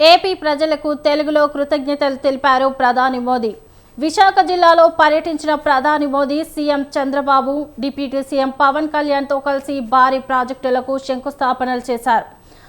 AP ప్రజలకు తెలుగులో కృతజ్ఞతలు తెలిపారు ప్రధాని మోదీ. విశాఖ జిల్లాలో పర్యటించిన ప్రధాని Modi CM Chandrababu deputy CM Pavan కళ్యాణ్తో కలిసి భారీ ప్రాజెక్టులకు శంకుస్థాపనలు చేశారు.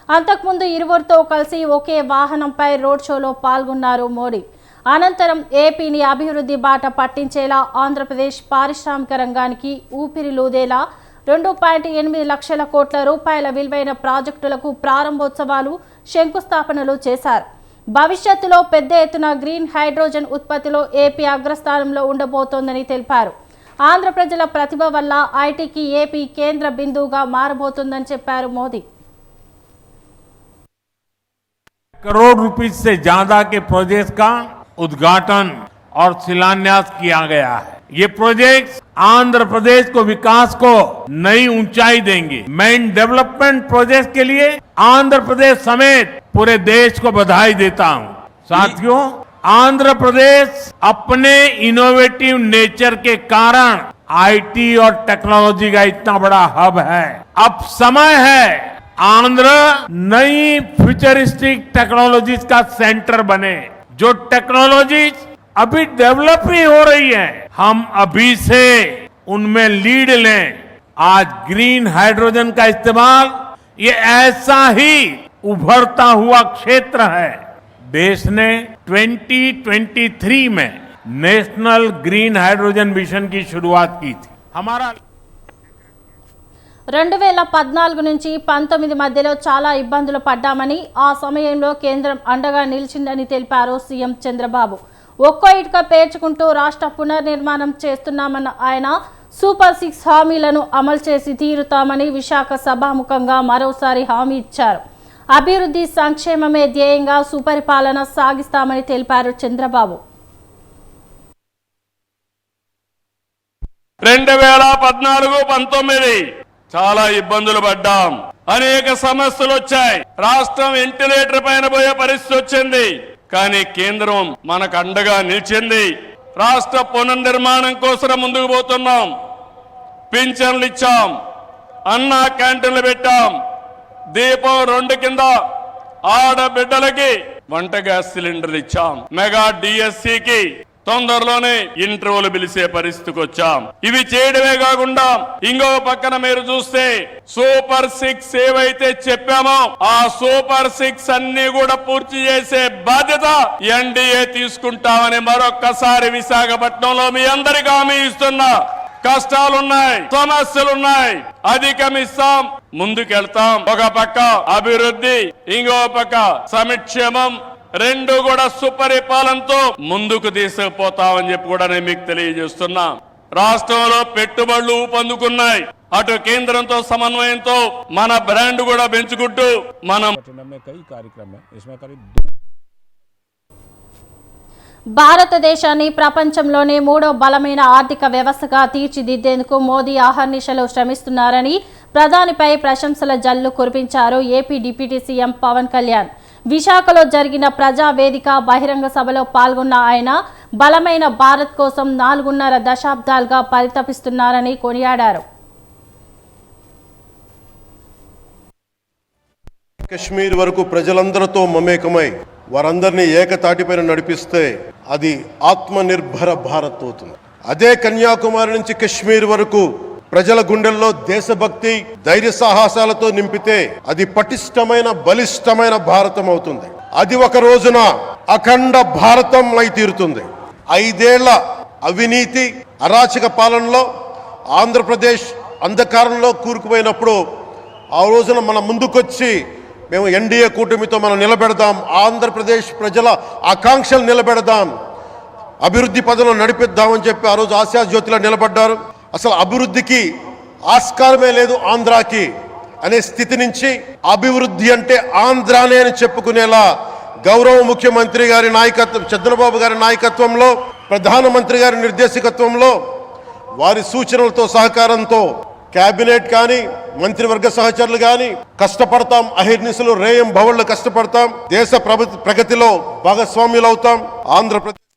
అంతకుముందు ఇరువురితో కలిసి ఒకే వాహనంపై రోడ్ షోలో పాల్గొన్నారు మోడీ అనంతరం ఏపీని అభివృద్ధి బాట పట్టించేలా ఆంధ్రప్రదేశ్ పారిశ్రామిక రంగానికి ఊపిరి లూదేలా రెండు పాయింట్ ఎనిమిది లక్షల కోట్ల రూపాయల విలువైన ప్రాజెక్టులకు ప్రారంభోత్సవాలు శంకుస్థాపనలు చేశారు భవిష్యత్తులో పెద్ద ఎత్తున గ్రీన్ హైడ్రోజన్ ఉత్పత్తిలో ఏపీ అగ్రస్థానంలో ఉండబోతోందని తెలిపారు ఆంధ్ర ప్రజల ప్రతిభ వల్ల ఐటీకి ఏపీ కేంద్ర బిందువుగా మారబోతుందని చెప్పారు మోదీ करोड़ रुपीस से ज्यादा के प्रोजेक्ट का उद्घाटन और शिलान्यास किया गया है ये प्रोजेक्ट आंध्र प्रदेश को विकास को नई ऊंचाई देंगे। मैं डेवलपमेंट प्रोजेक्ट के लिए आंध्र प्रदेश समेत पूरे देश को बधाई देता हूँ। साथियों, आंध्र प्रदेश अपने इनोवेटिव नेचर के कारण आईटी और टेक्नोलॉजी का इतना बड़ा हब है। अब समय है आंध्र नई फ्यूचरिस्टिक टेक्नोलॉजीज़ का सेंटर बने, जो टेक्नोलॉजीज़ अभी डेवलप ही हो रही है। हम अभी से उनमें लीड लें आज ग्रीन हाइड्रोजन का इस्तेमाल ये ऐसा ही उभरता हुआ क्षेत्र है देश ने 2023 में नेशनल ग्रीन हाइड्रोजन मिशन की शुरुआत की थी हमारा రెండు వేల పద్నాలుగు నుంచి పంతొమ్మిది మధ్యలో చాలా ఇబ్బందులు పడ్డామని ఆ సమయంలో కేంద్రం అండగా నిలిచిందని తెలిపారు సీఎం చంద్రబాబు ఒక్కో ఇటుక పేర్చుకుంటూ రాష్ట్ర పునర్నిర్మాణం చేస్తున్నామన్న ఆయన సూపర్ సిక్స్ హామీలను అమలు చేసి తీరుతామని విశాఖ సభాముఖంగా మరోసారి హామీ ఇచ్చారు. అభివృద్ధి సంక్షేమమే ధ్యేయంగా సుపరిపాలన సాగిస్తామని తెలిపారు చంద్రబాబు. రెండు వేల పద్నాలుగు పంతొమ్మిది చాలా ఇబ్బందులు పడ్డాం. అనేక సమస్యలు వచ్చాయి రాష్ట్రం వెంటిలేటర్ పైన పోయే పరిస్థితి వచ్చింది. కానీ కేంద్రం మనకు అండగా నిలిచింది. రాష్ట్ర పునర్నిర్మాణం కోసం ముందుకు పోతున్నాం. పింఛన్లు ఇచ్చాం. అన్నా క్యాంటీన్లు పెట్టాం. దీపం రెండు కింద ఆడబిడ్డలకి వంట గ్యాస్ సిలిండర్లు ఇచ్చాం. మెగా డిఎస్సికి తొందరలోనే ఇంటర్వ్యూలు పిలిచే పరిస్థితికి వచ్చాం. ఇవి చేయడమే కాకుండా ఇంకో పక్కన మీరు చూస్తే సూపర్ సిక్స్ ఏవైతే చెప్పామో ఆ సూపర్ సిక్స్ అన్ని కూడా పూర్తి చేసే బాధ్యత ఎన్డీఏ తీసుకుంటామని మరొక్కసారి విశాఖపట్నంలో మీ అందరికి హామీ ఇస్తున్నా. కష్టాలున్నాయి సమస్యలున్నాయి అధిగమిస్తాం ముందుకెళ్తాం. ఒక పక్క అభివృద్ధి ఇంకో పక్క సంక్షేమం రెండు కూడా సుపరిపాలనతో ముందుకు తీసుకుపోతామని చెప్పి కూడా నేను మీకు తెలియజేస్తున్నా. రాష్ట్రంలో పెట్టుబడులు ఊపందుకున్నాయి. అటు కేంద్రంతో సమన్వయంతో మన బ్రాండ్ కూడా పెంచుకుంటూ మనం భారతదేశాన్ని ప్రపంచంలోనే మూడో బలమైన ఆర్థిక వ్యవస్థగా తీర్చిదిద్దేందుకు మోదీ ఆహర్నిశలు శ్రమిస్తున్నారని ప్రధానిపై ప్రశంసల జల్లు కురిపించారు AP deputy CM Pavan Kalyan. విశాఖలో జరిగిన ప్రజా వేదిక బహిరంగ సభలో పాల్గొన్న ఆయన బలమైన భారత్ కోసం నాలుగున్నర దశాబ్దాలుగా పరితపిస్తున్నారని కొనియాడారు. కశ్మీర్ వరకు ప్రజలందరితో మమేకమై వారందరినీ ఏకతాటిపైన నడిపిస్తే అది ఆత్మనిర్భర భారత్ అవుతుంది. అదే కన్యాకుమారి నుంచి కశ్మీర్ వరకు ప్రజల గుండెల్లో దేశభక్తి ధైర్య సాహసాలతో నింపితే అది పటిష్టమైన బలిష్టమైన భారతం అవుతుంది అది ఒక రోజున అఖండ భారతం అయి తీరుతుంది. ఐదేళ్ళ అవినీతి అరాచక పాలనలో ఆంధ్రప్రదేశ్ అంధకారంలో కూరుకుపోయినప్పుడు ఆ రోజున మన ముందుకొచ్చి మేము ఎన్డీఏ కూటమితో మనం నిలబెడదాం ఆంధ్రప్రదేశ్ ప్రజల ఆకాంక్షలు నిలబెడదాం అభివృద్ధి పదంలో నడిపిద్దామని చెప్పి ఆ రోజు ఆశాజ్యోతిలో నిలబడ్డారు. అసలు అభివృద్ధికి ఆస్కారమే లేదు ఆంధ్రాకి అనే స్థితి నుంచి అభివృద్ధి అంటే ఆంధ్రానే అని చెప్పుకునేలా గౌరవ ముఖ్యమంత్రి గారి నాయకత్వం చంద్రబాబు గారి నాయకత్వంలో ప్రధానమంత్రి గారి నిర్దేశకత్వంలో వారి సూచనలతో సహకారంతో కేబినెట్ కానీ మంత్రివర్గ సహచరులు కానీ కష్టపడతాం. అహిర్నిశలు రేయం భవళ్ళు కష్టపడతాం. దేశ ప్రభు ప్రగతిలో భాగస్వాములు అవుతాం ఆంధ్రప్రదేశ్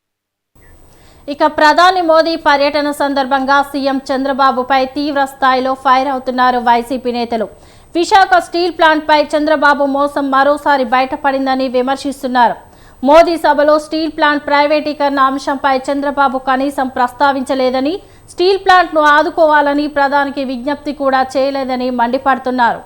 ఇక ప్రధాని మోదీ పర్యటన సందర్భంగా సీఎం చంద్రబాబుపై తీవ్ర స్థాయిలో ఫైర్ అవుతున్నారు వైసీపీ నేతలు. విశాఖ స్టీల్ ప్లాంట్పై చంద్రబాబు మోసం మరోసారి బయటపడిందని విమర్శిస్తున్నారు. మోదీ సభలో స్టీల్ ప్లాంట్ ప్రైవేటీకరణ అంశంపై చంద్రబాబు కనీసం ప్రస్తావించలేదని స్టీల్ ప్లాంట్ను ఆదుకోవాలని ప్రధానికి విజ్ఞప్తి కూడా చేయలేదని మండిపడుతున్నారు.